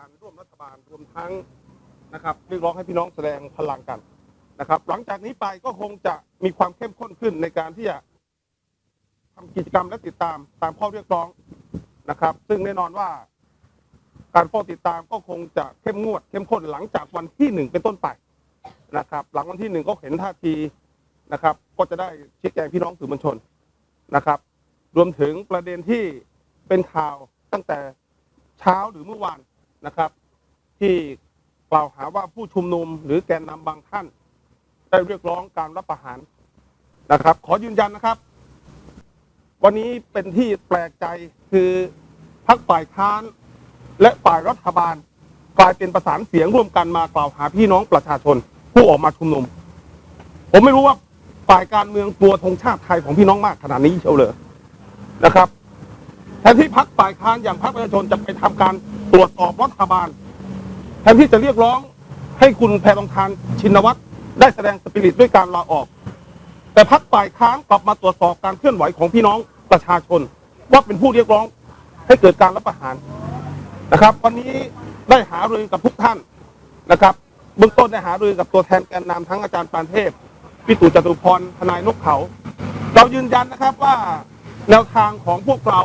การร่วมรัฐบาลรวมทั้งนะครับเรียกร้องให้พี่น้องแสดงพลังกันนะครับ หลังจากนี้ไปก็คงจะมีความเข้มข้นขึ้นในการที่จะทำกิจกรรมและติดตามตามข้อเรียกร้องนะครับ ซึ่งแน่นอนว่าการเฝ้าติดตามก็คงจะเข้มงวด เข้มข้นหลังจากวันที่หนึ่งเป็นต้นไปนะครับ หลังวันที่หนึ่งก็เห็นท่าทีนะครับ ก็จะได้ชี้แจงพี่น้องสื่อมวลชนนะครับ รวมถึงประเด็นที่เป็นข่าวตั้งแต่เช้าหรือเมื่อวาน นะครับ ที่กล่าวหาว่าผู้ชุมนุมหรือแกนนำบางท่าน ได้เรียกร้องการรับประหารนะครับ ขอยืนยันนะครับ วันนี้เป็นที่แปลกใจคือพักฝ่ายค้านและฝ่ายรัฐบาลกลายเป็นประสานเสียงร่วมกันมากล่าวหาพี่น้องประชาชน ผู้ออกมาชุมนุม ผมไม่รู้ว่าฝ่ายการเมืองกลัวธงชาติไทยของพี่น้องมากขนาดนี้เชียวเลยนะครับ แทนที่พักฝ่ายค้านอย่างพรรคประชาชนจะไปทำการตรวจสอบรัฐบาลแทนที่จะเรียกร้องให้คุณแพรองทานชินวัตรได้แสดงสปิริตด้วยการลาออก แต่พักฝ่ายค้านกลับมาตรวจสอบการเคลื่อนไหวของพี่น้องประชาชน ว่าเป็นผู้เรียกร้องให้เกิดการรับประหารนะครับ วันนี้ได้หารือกับทุกท่านนะครับเบื้องต้นได้หารือกับตัวแทนแกนนำทั้งอาจารย์ปานเทพพิตุจตุพรทนายนกเขา เรายืนยันนะครับว่าแนวทางของพวกเรา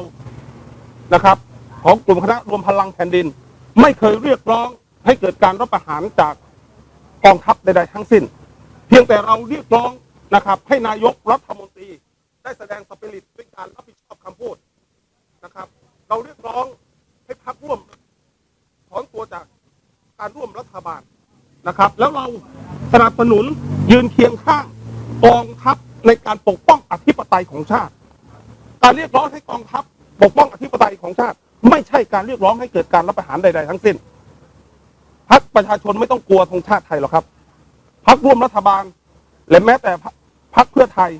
นะครับ ของกลุ่มคณะรวมพลังแผ่นดิน ไม่เคยเรียกร้องให้เกิดการรับประหารจากกองทัพใดๆทั้งสิ้น เพียงแต่เราเรียกร้องนะครับ ให้นายกรัฐมนตรี ได้แสดงสปิริตด้วยการรับผิดชอบคำพูดนะครับ เราเรียกร้องให้พักร่วมถอนตัวจากการร่วมรัฐบาลนะครับ แล้วเราสนับสนุนยืนเคียงข้างกองทัพในการปกป้องอธิปไตยของชาติ การเรียกร้องให้กองทัพ ปกป้องอธิปไตยของชาติ ไม่ใช่การเรียกร้องให้เกิดการรับประหารใด ๆ ทั้งสิ้นพรรคประชาชนไม่ต้องกลัวธงชาติไทยหรอกครับพรรคร่วมรัฐบาล และแม้แต่พรรคเพื่อไทย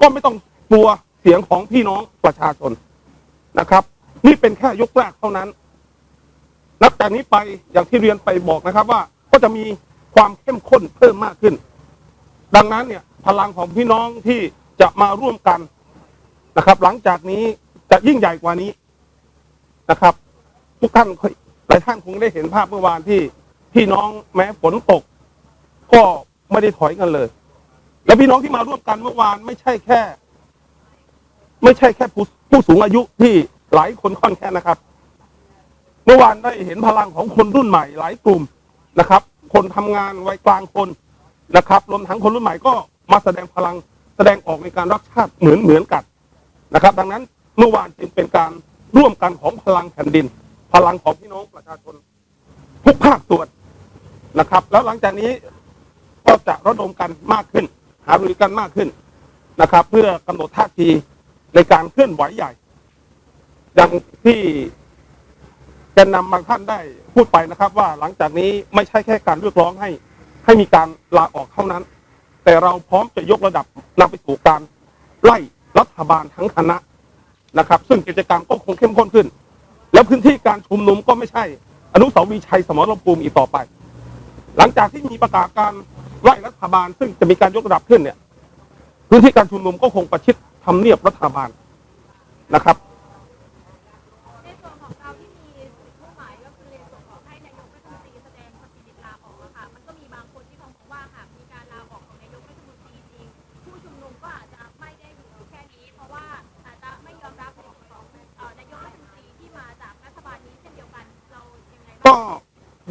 ก็ไม่ต้องกลัวเสียงของพี่น้องประชาชนนะครับ นี่เป็นแค่ยกแรกเท่านั้น นับจากนี้ไปอย่างที่เรียนไปบอกนะครับว่าก็จะมีความเข้มข้นเพิ่มมากขึ้น ดังนั้นเนี่ยพลังของพี่น้องที่จะมาร่วมกันนะครับ หลังจากนี้ จะยิ่งใหญ่กว่านี้นะครับ ทุกท่านหลายท่านคงได้เห็นภาพเมื่อวานที่พี่น้องแม้ฝนตก ก็ไม่ได้ถอยกันเลย แล้วพี่น้องที่มาร่วมกันเมื่อวานไม่ใช่แค่ ไม่ใช่แค่ผู้ผู้สูงอายุที่หลายคนค่อนแค่นะครับ เมื่อวานได้เห็นพลังของคนรุ่นใหม่ หลายกลุ่มนะครับ คนทำงานวัยกลางคนนะครับรวมทั้งคนรุ่นใหม่ก็มาแสดงพลังแสดงออกในการรักชาติเหมือนเหมือนกันนะครับ ดังนั้น เมื่อวานจึงเป็นการร่วมกันของพลังแผ่นดิน พลังของพี่น้องประชาชน ทุกภาคส่วนนะครับ แล้วหลังจากนี้ก็จะระดมกันมากขึ้น หารือกันมากขึ้นนะครับ เพื่อกำหนดท่าทีในการเคลื่อนไหวใหญ่อย่างที่แกนนำบางท่านได้พูดไปนะครับ ว่าหลังจากนี้ไม่ใช่แค่การเรียกร้องให้ ให้มีการลาออกเท่านั้น แต่เราพร้อมจะยกระดับนำไปสู่การไล่รัฐบาลทั้งคณะ นะครับ ซึ่งกิจกรรมก็คงเข้มข้นขึ้น แล้วพื้นที่การชุมนุมก็ไม่ใช่ อนุสาวรีย์ชัยสมรภูมิอีกต่อไป หลังจากที่มีประกาศการไล่รัฐบาล ซึ่งจะมีการยกระดับขึ้นเนี่ย พื้นที่การชุมนุมก็คงประชิดทำเนียบรัฐบาลนะครับ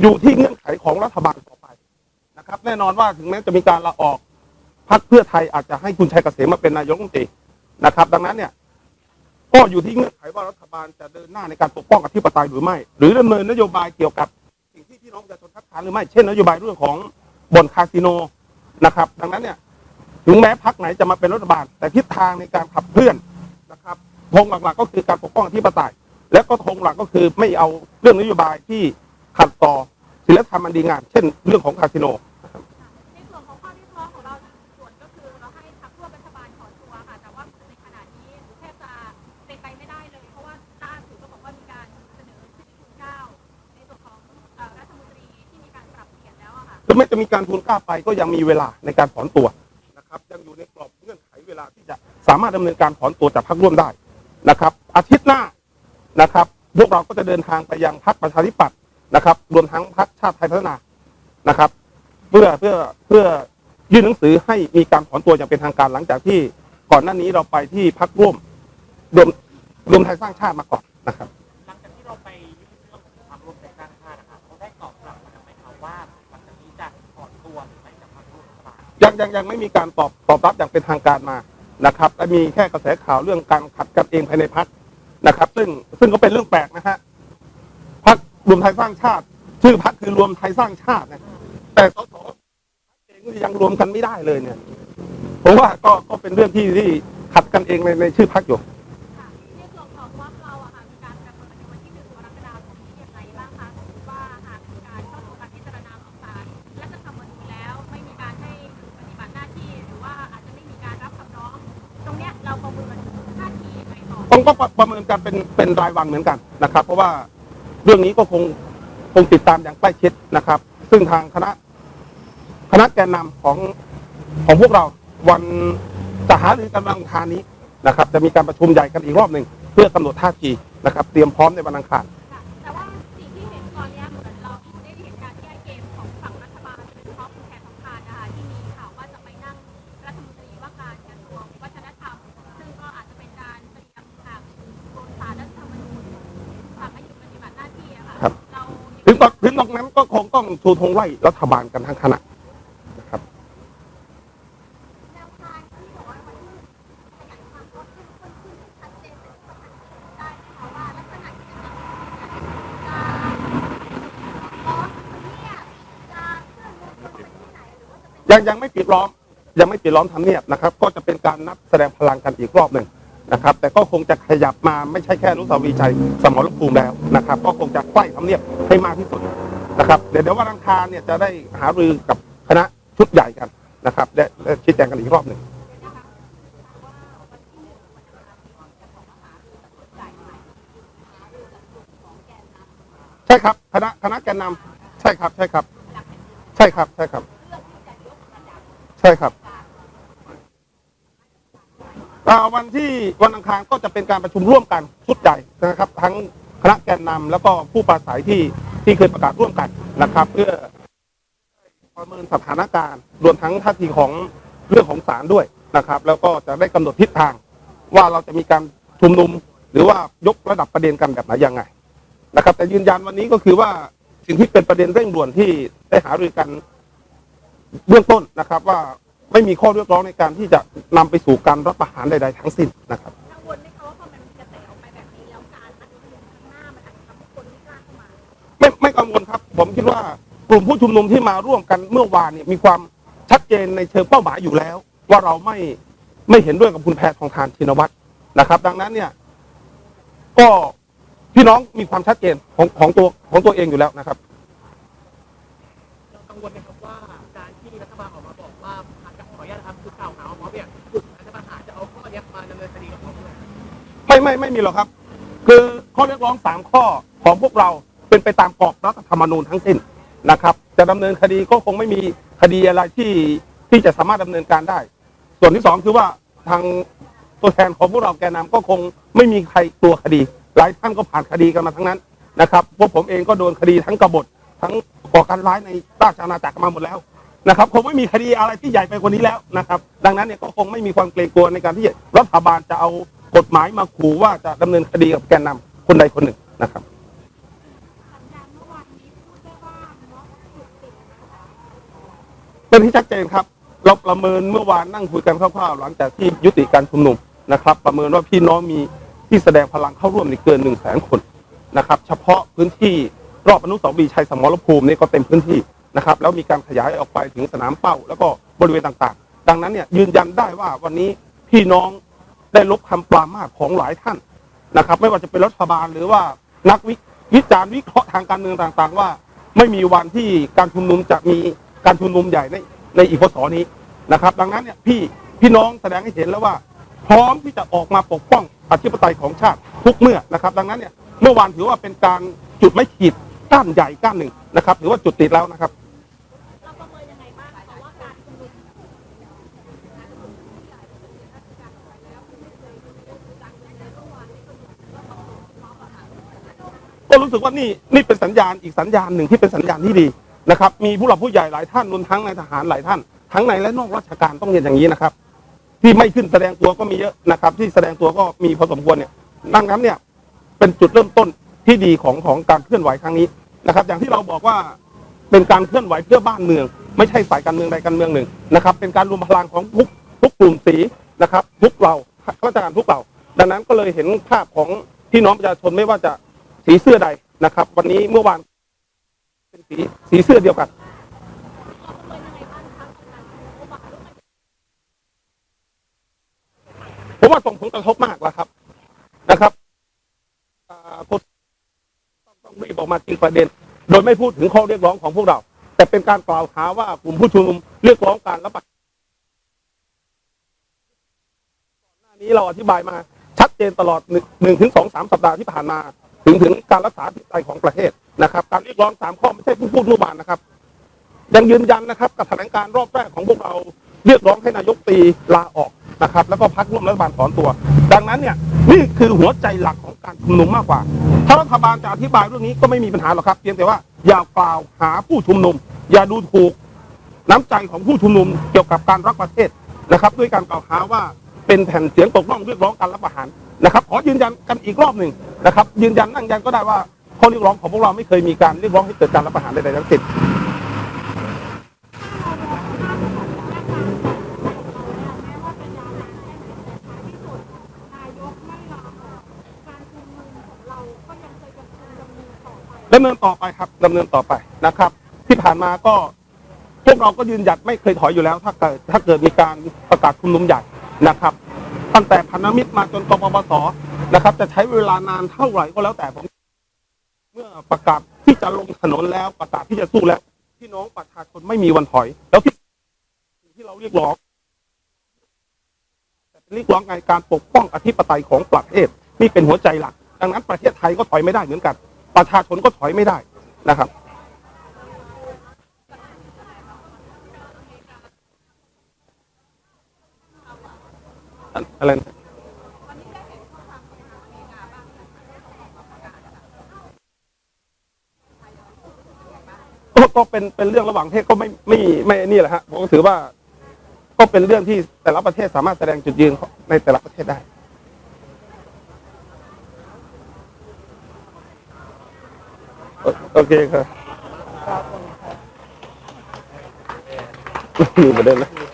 อยู่ที่เงื่อนไขของรัฐบาลต่อไปนะครับ แน่นอนว่าถึงแม้จะมีการลาออกพรรคเพื่อไทยอาจจะให้คุณชัยเกษมมาเป็นนายกรัฐมนตรีนะครับ ดังนั้นเนี่ย ก็อยู่ที่เงื่อนไขว่ารัฐบาลจะเดินหน้าในการปกป้องอธิปไตยหรือไม่ หรือดำเนินนโยบายเกี่ยวกับสิ่งที่พี่น้องประชาชนคัดค้านหรือไม่ เช่นนโยบายเรื่องของบ่อนคาสิโนนะครับ ดังนั้นเนี่ยถึงแม้พรรคไหนจะมาเป็นรัฐบาล แต่ทิศทางในการขับเคลื่อนนะครับธงหลักๆก็คือการปกป้องอธิปไตย และก็ธงหลักก็คือไม่เอาเรื่องนโยบายที่ ขัดต่อศีลธรรมอันดีงามเช่นเรื่องของคาสิโนในส่วนของข้อเรียกร้องของเราอีกส่วนก็คือเราให้พรรคร่วมรัฐบาลถอนตัวค่ะ แต่ว่าในขณะนี้แทบจะเป็นไปไม่ได้เลย เพราะว่าล่าสุดก็บอกว่ามีการเสนอชื่อทุนเกล้าในส่วนของเอ่อรัฐมนตรีที่มีการปรับเปลี่ยนแล้วอะค่ะ ถึงแม้จะมีการทูลกล้าไปก็ยังมีเวลาในการถอนตัวนะครับ ยังอยู่ในกรอบเงื่อนไขเวลาที่จะสามารถดำเนินการถอนตัวจากพรรคร่วมได้นะครับ อาทิตย์หน้านะครับ พวกเราก็จะเดินทางไปยังพรรคประชาธิปัตย์ นะครับ รวมทั้งพรรคชาติไทยพัฒนานะครับ เพื่อเพื่อเพื่อยื่นหนังสือให้มีการถอนตัวอย่างเป็นทางการหลังจากที่ก่อนหน้านี้เราไปที่พักร่วมรวมรวมไทยสร้างชาติมาก่อนนะครับ หลังจากที่เราไปยื่นเรื่องของความร่วมใจสร้างชาตินะครับเขาได้ตอบกลับมาไหมครับว่าหลังจากนี้จะถอนตัวหรือไม่จากพรรคร่วมรัฐบาลยังยังยังไม่มีการตอบตอบรับอย่างเป็นทางการมานะครับและมีแค่กระแสข่าวเรื่องการขัดกันเองภายในพักนะครับ ซึ่งซึ่งก็เป็นเรื่องแปลกนะฮะ รวมไทยสร้างชาติ ชื่อพักคือรวมไทยสร้างชาตินะแต่สสเองยังรวมกันไม่ได้เลยเนี่ยผมว่าก็ก็เป็นเรื่องที่ที่ขัดกันเองในในชื่อพักอยู่ในส่วนของว่าเราอะค่ะมีการกำหนดในวันที่หนึ่งกรกฎาคมนี้อย่างไรบ้างคะว่าหากมีการเข้าสู่การพิจารณาของศาลและจะทำวันนี้แล้วไม่มีการให้ปฏิบัติหน้าที่หรือว่าอาจจะไม่มีการรับคำร้องตรงเนี้ยเราประเมินท่าทียังไงต่อต้องก็ประประเมินกันเป็นเป็นรายวันเหมือนกันนะครับ เพราะว่า เรื่องนี้ก็คงคงติดตามอย่างใกล้ชิดนะครับ ซึ่งทางคณะ คณะแกนนำของของพวกเราวันจะหารือกันวันอังคารนี้นะครับ จะมีการประชุมใหญ่กันอีกรอบหนึ่งเพื่อกำหนดท่าทีนะครับ เตรียมพร้อมในวันอังคาร็พื้นตรงนั้นก็คงต้องชูธงไล่รัฐบาลกันทั้งคณะนะครับยังยังไม่ปิดล้อม ยังไม่ปิดล้อมทำเนียบนะครับ ก็จะเป็นการนับแสดงพลังกันอีกรอบหนึ่ง นะครับ แต่ก็คงจะขยับมาไม่ใช่แค่อนุสาวรีชัยสมรภูมิแล้วนะครับ ก็คงจะใกล้ทำเนียบให้มากที่สุดนะครับ เดี๋ยวเดี๋ยววันอังคารเนี่ยจะได้หารือกับคณะชุดใหญ่กันนะครับและและชี้แจงกันอีกรอบหนึ่งใช่ครับคณะคณะแกนนำใช่ครับ ใช่ครับ ใช่ครับ ใช่ครับ ใช่ครับ วันที่วันอังคารก็จะเป็นการประชุมร่วมกันชุดใหญ่นะครับ ทั้งคณะแกนนำแล้วก็ผู้ปราศัยที่ที่เคยประกาศร่วมกันนะครับ เพื่อประเมินสถานการณ์รวมทั้งท่าทีของเรื่องของศาลด้วยนะครับ แล้วก็จะได้กำหนดทิศทาง ว่าเราจะมีการชุมนุม หรือว่ายกระดับประเด็นกันแบบไหนยังไงนะครับ แต่ยืนยันวันนี้ก็คือว่าสิ่งที่เป็นประเด็นเร่งด่วนที่ได้หารือกันเบื้องต้นนะครับว่า ไม่มีข้อเรียกร้องในการที่จะนำไปสู่การรัฐประหารใดๆทั้งสิ้นนะครับ กังวลไหมคะว่าพอมันกระแสออกไปแบบนี้แล้วการนัดชุมนุมข้างหน้ามันอาจจะทำให้คนไม่กล้าเข้ามา ไม่ไม่กังวลครับ ผมคิดว่ากลุ่มผู้ชุมนุมที่มาร่วมกันเมื่อวานเนี่ยมีความชัดเจนในเชิงเป้าหมายอยู่แล้ว ว่าเราไม่ไม่เห็นด้วยกับคุณแพทองทานชินวัตรนะครับ ดังนั้นเนี่ย ก็พี่น้องมีความชัดเจนของของตัวของตัวเองอยู่แล้วนะครับ เรากังวลไหมครับ นินคดีกับม็อบด้วยไม่ไม่ไม่มีหรอกครับ คือข้อเรียกร้องสามข้อของพวกเราเป็นไปตามกรอบรัฐธรรมนูญทั้งสิ้นนะครับ จะดำเนินคดีก็คงไม่มีคดีอะไรที่ที่จะสามารถดำเนินการได้ ส่วนที่สองคือว่าทางตัวแทนของพวกเราแกนนำก็คงไม่มีใครกลัวคดี หลายท่านก็ผ่านคดีกันมาทั้งนั้นนะครับพวกผมเองก็โดนคดีทั้งกบฏทั้งก่อการร้ายในราชอาณาจักรมาหมดแล้ว นะครับคงไม่มีคดีอะไรที่ใหญ่ไปกว่านี้แล้วนะครับ ดังนั้นเนี่ยก็คงไม่มีความเกรงกลัวในการที่รัฐบาลจะเอากฎหมายมาขู่ว่าจะดำเนินคดีกับแกนนำคนใดคนหนึ่งนะครับเมื่อวานนี้พูดได้ว่าม็อบถูกปิดนะคะเป็นที่ชัดเจนครับ เราประเมินเมื่อวานนั่งคุยกันคร่าวๆหลังจากที่ยุติการชุมนุมนะครับ ประเมินว่าพี่น้องมีที่แสดงพลังเข้าร่วมในเกินหนึ่งแสนคนนะครับ เฉพาะพื้นที่รอบอนุสาวรีย์ชัยสมรภูมินี่ก็เต็มพื้นที่ นะครับแล้วมีการขยายออกไปถึงสนามเป้า แล้วก็บริเวณต่างๆ ดังนั้นเนี่ยยืนยันได้ว่าวันนี้พี่น้องได้ลบคำปรามาสของหลายท่านนะครับ ไม่ว่าจะเป็นรัฐบาลหรือว่านักวิวิจารณ์วิเคราะห์ทางการเมืองต่างๆ ว่า ไม่มีวันที่การชุมนุมจะมีการชุมนุมใหญ่ในในอีกพศนี้นะครับ ดังนั้นเนี่ยพี่พี่น้องแสดงให้เห็นแล้วว่า พร้อมที่จะออกมาปกป้องอธิปไตยของชาติทุกเมื่อนะครับ ดังนั้นเนี่ยเมื่อวานถือว่าเป็นการจุดไม่ขีดก้านใหญ่ก้านหนึ่งนะครับถือว่าจุดติดแล้วนะครับ เราประเมินยังไงบ้างคะว่าการชุมนุม ก็ รู้สึกว่านี่นี่เป็นสัญญาณอีกสัญญาณหนึ่งที่เป็นสัญญาณที่ดีนะครับ มีผู้หลักผู้ใหญ่หลายท่านรวมทั้งนายทหารหลายท่าน ทั้งในและนอกราชการต้องเรียนอย่างนี้นะครับ ที่ไม่ขึ้นแสดงตัวก็มีเยอะนะครับ ที่แสดงตัวก็มีพอสมควรเนี่ยดังนั้นเนี่ยเป็นจุดเริ่มต้นที่ดีของของการเคลื่อนไหวครั้งนี้นะครับ อย่างที่เราบอกว่าเป็นการเคลื่อนไหวเพื่อบ้านเมือง ไม่ใช่ฝ่ายการเมืองใดการเมืองหนึ่งนะครับ เป็นการรวมพลังของทุกทุกกลุ่มสีนะครับ ทุกเราข้าราชการทุกเราดังนั้นก็เลยเห็นภาพของพี่น้องประชาชนไม่ว่าจะ สีเสื้อใดนะครับ วันนี้เมื่อวาน เป็นสีสีเสื้อเดียวกันผมว่าส่งผลกระทบมากแล้วครับนะครับคนต้องต้องรีบออกมาจริงประเด็น โดยไม่พูดถึงข้อเรียกร้องของพวกเรา แต่เป็นการกล่าวหาว่ากลุ่มผู้ชุมนุมเรียกร้องการรับประก่อนหน้านี้เราอธิบายมา ชัดเจนตลอดหนึ่งถึงสองสามสัปดาห์ที่ผ่านมา ถึงถึงการรักษาจิตใจของประเทศนะครับ การเรียกร้องสามข้อไม่ใช่เพิ่งพูดเมื่อวานนะครับ ยังยืนยันนะครับกับแถลงการรอบแรกของพวกเราเรียกร้องให้นายกตีลาออกนะครับ แล้วก็พักร่วมรัฐบาลถอนตัว ดังนั้นเนี่ยนี่คือหัวใจหลักของการชุมนุมมากกว่า ถ้ารัฐบาลจะอธิบายเรื่องนี้ก็ไม่มีปัญหาหรอกครับ เพียงแต่ว่าอย่ากล่าวหาผู้ชุมนุม อย่าดูถูกน้ำใจของผู้ชุมนุมเกี่ยวกับการรักประเทศนะครับ ด้วยการกล่าวหาว่าเป็นแผ่นเสียงตกล่องเรียกร้องการรับประหาร นะครับขอยืนยันกันอีกรอบหนึ่งนะครับยืนยันนั่งยันก็ได้ว่าข้อเรียกร้องของพวกเราไม่เคยมีการเรียกร้องให้เกิดการรับประหารใดๆทั้งสิ้นดำเนินต่อไปครับดำเนินต่อไปนะครับ ที่ผ่านมาก็พวกเราก็ยืนหยัดไม่เคยถอยอยู่แล้ว ถ้าเกิดถ้าเกิดมีการประกาศชุมนุมใหญ่นะครับ ตั้งแต่พันธมิตรมาจนกปปสนะครับ จะใช้เวลานานเท่าไหร่ก็แล้วแต่ผม เมื่อประกาศที่จะลงถนนแล้วประกาศที่จะสู้แล้วพี่น้องประชาชนไม่มีวันถอย แล้วที่ที่เราเรียกร้องเป็นเรียกร้องในการปกป้องอธิปไตยของประเทศนี่เป็นหัวใจหลัก ดังนั้นประเทศไทยก็ถอยไม่ได้เหมือนกัน ประชาชนก็ถอยไม่ได้นะครับ อะไรนะก็เป็นเป็นเรื่องระหว่างประเทศก็ไม่ไม่ไม่นี่แหละฮะผมก็ถือว่า ก็เป็นเรื่องที่แต่ละประเทศสามารถแสดงจุดยืนในแต่ละประเทศได้โอโอเคครับมีประเด็นแล้ว